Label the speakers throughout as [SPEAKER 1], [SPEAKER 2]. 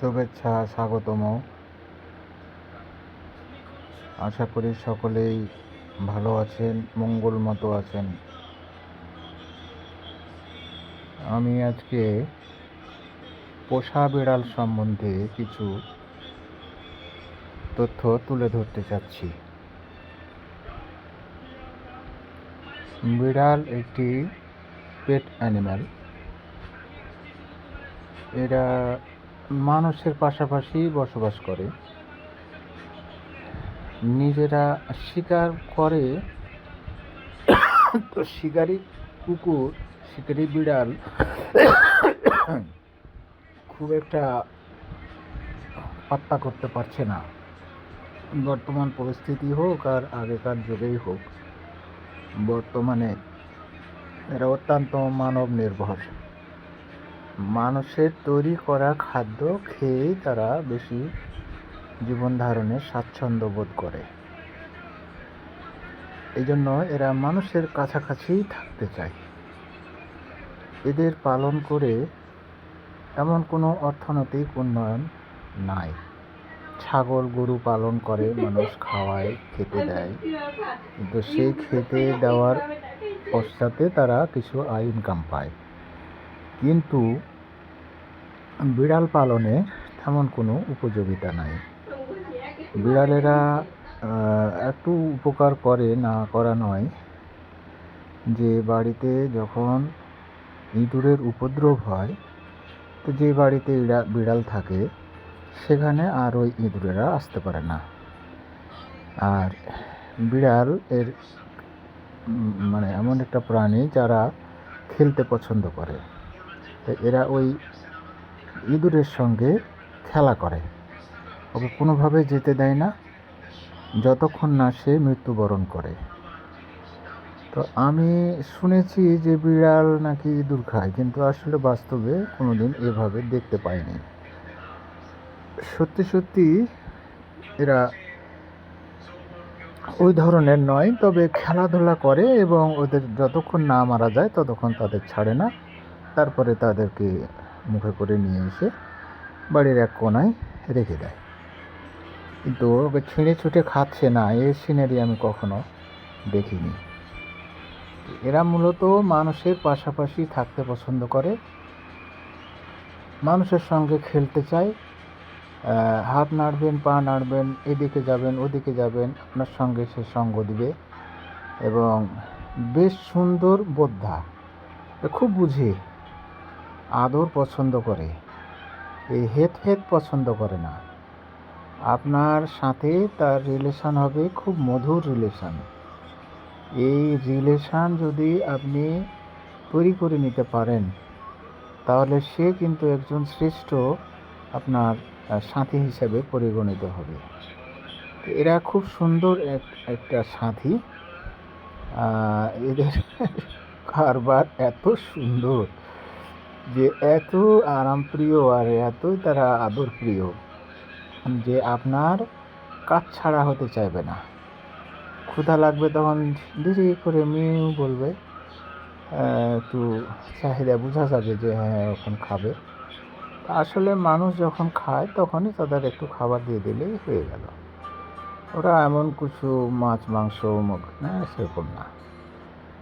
[SPEAKER 1] শুভেচ্ছা, স্বাগতম। আশা করি সকলেই ভালো আছেন, মঙ্গল মতো আছেন। আমি আজকে পোষা বিড়াল সম্বন্ধে কিছু তথ্য তুলে ধরতে চাচ্ছি। বিড়াল একটি পেট অ্যানিম্যাল এরা মানুষের পাশাপাশি বসবাস করে। নিজেরা শিকার করে তো শিকারি কুকুর, শিকারি বিড়াল খুব একটা পাত্তা করতে পারছে না। বর্তমান পরিস্থিতি হোক আর আগেকার যুগেই হোক, বর্তমানে এরা অত্যন্ত মানব নির্ভর। মানুষের তৈরি করা খাদ্য খেয়েই তারা বেশি জীবন ধারণে স্বাচ্ছন্দ্য বোধ করে। এই জন্য এরা মানুষের কাছাকাছি থাকতে চায়। এদের পালন করে এমন কোনো অর্থনৈতিক উন্নয়ন নাই। ছাগল গরু পালন করে, মানুষ খাওয়ায়, খেতে দেয়। কিন্তু সেই খেতে দেওয়ার পশ্চাতে তারা কিছু আয় ইনকাম পায়। কিন্তু বিড়াল পালনে তেমন কোনো উপযোগিতা নাই। বিড়ালেরা একটু উপকার করে না করা নয় যে বাড়িতে যখন ইঁদুরের উপদ্রব হয়, তো যে বাড়িতে বিড়াল থাকে, সেখানে আর ওই ইঁদুরেরা আসতে পারে না। আর বিড়াল এর মানে এমন একটা প্রাণী যারা খেলতে পছন্দ করে। তো এরা ওই ইঁদুরের সঙ্গে খেলা করে। ওকে কোনোভাবে যেতে দেয় না, যতক্ষণ না সে মৃত্যুবরণ করে। তো আমি শুনেছি যে বিড়াল নাকি ইঁদুর খায়, কিন্তু আসলে বাস্তবে কোনোদিন এভাবে দেখতে পাইনি। সত্যি সত্যি এরা ওই ধরনের নয়, তবে খেলাধুলা করে এবং ওদের যতক্ষণ না মারা যায় ততক্ষণ তাদের ছাড়ে না। তারপরে তাদেরকে মুখে করে নিয়ে এসে বাড়ির এক কোনায় রেখে দেয়। কিন্তু ওকে ছিঁড়ে ছুটে খাচ্ছে না এই সিনারি আমি কখনো দেখিনি। এরা মূলত মানুষের পাশাপাশি থাকতে পছন্দ করে, মানুষের সঙ্গে খেলতে চায় হাত নাড়বেন, পা নাড়বেন, এদিকে যাবেন, ওদিকে যাবেন, আপনার সঙ্গে সে সঙ্গ দিবে এবং বেশ সুন্দর বোদ্ধা। খুব বুঝে আদর পছন্দ করে। এই হেট হেট পছন্দ করে না। আপনার সাথে তার রিলেশন হবে খুব মধুর রিলেশন এই রিলেশন যদি আপনি তৈরি করে নিতে পারেন, তাহলে সে কিন্তু একজন শ্রেষ্ঠ আপনার সাথী হিসেবে পরিগণিত হবে। এরা খুব সুন্দর এক, একটা সাথী। এদের কারবার এত সুন্দর। যে এত আরামপ্রিয় আর এতই তারা আদরপ্রিয় যে আপনার কাজ ছাড়া হতে চাইবে না। ক্ষুধা লাগবে তখন ধীরে করে মিউ বলবে একটু চাহিদা বোঝা যাবে যে হ্যাঁ এখন খাবে। আসলে মানুষ যখন খায় তখনই তাদের একটু খাবার দিয়ে দিলেই হয়ে গেল। ওরা এমন কিছু মাছ, মাংস মুখ না, সেরকম না।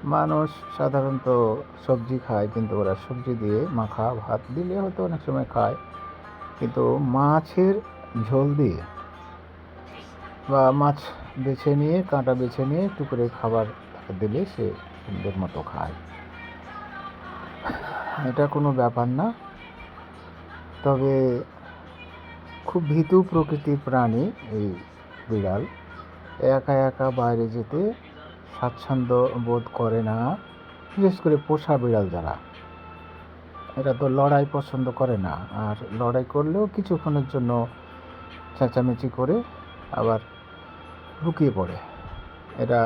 [SPEAKER 1] মানুষ সাধারণত সবজি খায়, কিন্তু ওরা সবজি দিয়ে মাখা ভাত দিলে হয়তো অনেক সময় খায়। কিন্তু মাছের ঝোল দিয়ে বা মাছ বেছে নিয়ে, কাঁটা বেছে নিয়ে একটু করে খাবার দিলে সে সুন্দর মতো খায়। এটা কোনো ব্যাপার না। তবে খুব ভীতু প্রকৃতির প্রাণী এই বিড়াল। একা একা বাইরে যেতে স্বাচ্ছন্দ্য বোধ করে না, বিশেষ করে পোষা বিড়াল যারা। এরা তো লড়াই পছন্দ করে না, আর লড়াই করলেও কিছুক্ষণের জন্য চেঁচামেচি করে আবার লুকিয়ে পড়ে। এরা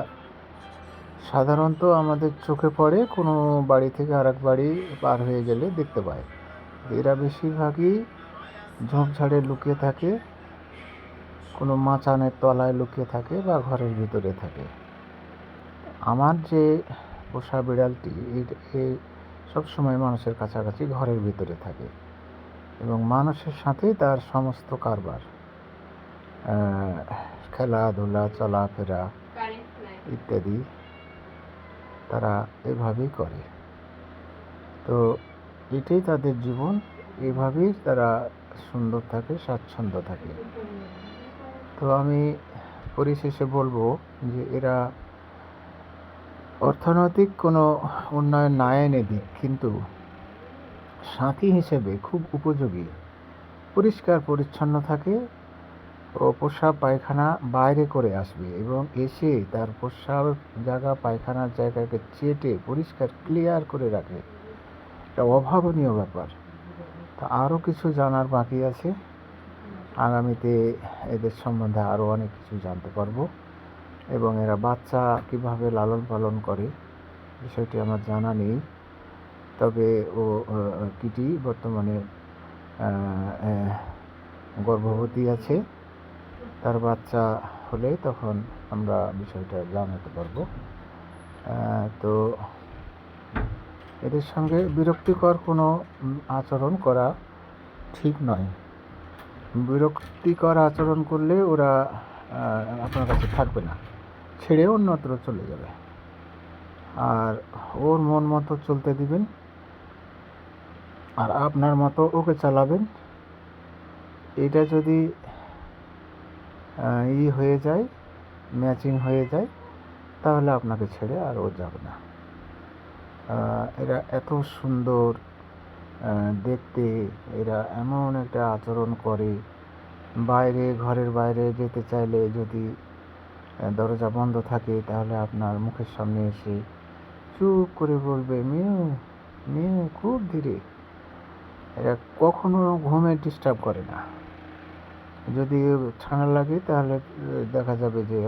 [SPEAKER 1] সাধারণত আমাদের চোখে পড়ে, কোনো বাড়ি থেকে আরেক বাড়ি পার হয়ে গেলে দেখতে পায়। এরা বেশিরভাগই ঝোপঝাড়ে লুকিয়ে থাকে, কোনো মাচানের তলায় লুকিয়ে থাকে বা ঘরের ভিতরে থাকে। আমার যে পোষা বিড়ালটি এ সবসময় মানুষের কাছাকাছি ঘরের ভিতরে থাকে এবং মানুষের সাথেই তার সমস্ত কারবার। খেলাধুলা চলাফেরা ইত্যাদি তারা এভাবেই করে। তো এটাই তাদের জীবন এভাবেই তারা সুন্দর থাকে স্বাচ্ছন্দ্য থাকে। তো আমি পরিশেষে বলব যে এরা অর্থনৈতিক কোনো উন্নয়ন না এনে দিক, কিন্তু সাথী হিসেবে খুব উপযোগী। পরিষ্কার পরিচ্ছন্ন থাকে ও প্রস্রাব পায়খানা বাইরে করে আসবে এবং এসে তার প্রস্রাব জায়গা, পায়খানার জায়গাকে চেটে পরিষ্কার, ক্লিয়ার করে রাখে। এটা অভাবনীয় ব্যাপার। তা আরও কিছু জানার বাকি আছে? আগামীতে এদের সম্বন্ধে আরও অনেক কিছু জানতে পারব। এবং এরা বাচ্চা কীভাবে লালন পালন করে, বিষয়টি আমার জানা নেই। তবে ও কিটি বর্তমানে গর্ভবতী আছে। তার বাচ্চা হলে তখন আমরা বিষয়টা জানাতে পারব। তো এদের সঙ্গে বিরক্তিকর কোনো আচরণ করা ঠিক নয়। বিরক্তিকর আচরণ করলে ওরা আপনার কাছে থাকবে না। ছেড়ে অন্যত্র চলে যাবে। আর ওর মন মতো চলতে দিবেন। আর আপনার মতো ওকে চালাবেন। এটা যদি ই হয়ে যায়, ম্যাচিং হয়ে যায়, তাহলে আপনাকে ছেড়ে আর ও যাবে না। এরা এত সুন্দর দেখতে, এরা এমন একটা আচরণ করে। বাইরে, ঘরের বাইরে যেতে চাইলে যদি দরজা বন্ধ থাকে, তাহলে আপনার মুখের সামনে এসে চুপ করে বলবে, মেয়ে মেয়ে, খুব ধীরে। এটা কখনো ঘুমে ডিস্টার্ব করে না। যদি ঠান্ডা লাগে, তাহলে দেখা যাবে যে